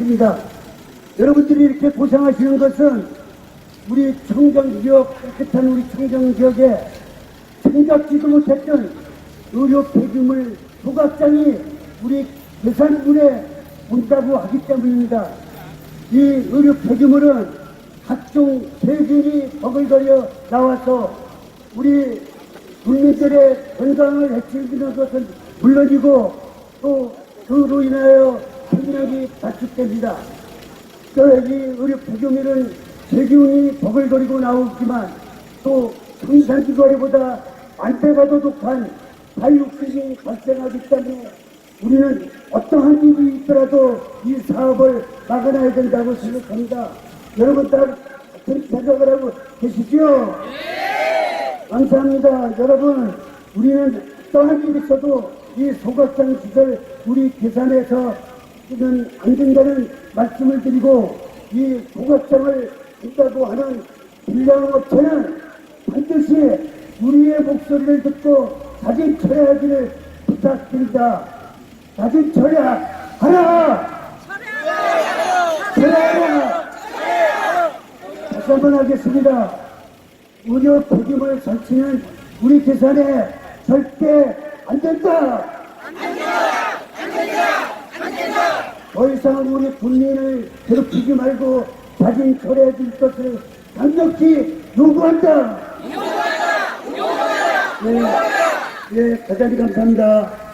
입니다. 여러분들이 이렇게 고생하시는 것은 우리 청정지역, 깨끗한 우리 청정지역에 생각지도 못했던 의료 폐기물 소각장이 우리 계산군에 온다고 하기 때문입니다. 이 의료 폐기물은 각종 세균이 버글거려 나와서 우리 국민들의 건강을 해치는 것은 물론이고 또 그로 인하여 생명이 단축됩니다. 또이 의료 폐기물은 세균이 버글거리고 나오지만 또 성산지거리보다 안배가 더 독한 발육균이 발생하기 때문에 우리는 어떠한 일이 있더라도 이 사업을 막아놔야 된다고 생각합니다. 여러분 다 그렇게 생각을 하고 계시죠? 감사합니다. 여러분, 우리는 어떠한 일이 있어도 이 소각장 시설 우리 계산해서 쓰면 안 된다는 말씀을 드리고 이 소각장을 준다고 하는 불량업체는 반드시 우리의 목소리를 듣고 자진 철회하기를 부탁드립니다. 자진 철회하라! 철회하라! 다시 한번 하겠습니다. 의료 폐기물 설치는 우리 계산에 절대. 안 된다. 안 된다. 안 된다. 더 이상 우리 국민을 괴롭히지 말고 자진 철회해 줄 것을 강력히 요구한다. 요구한다. 요구한다. 네, 네, 대단히 감사합니다.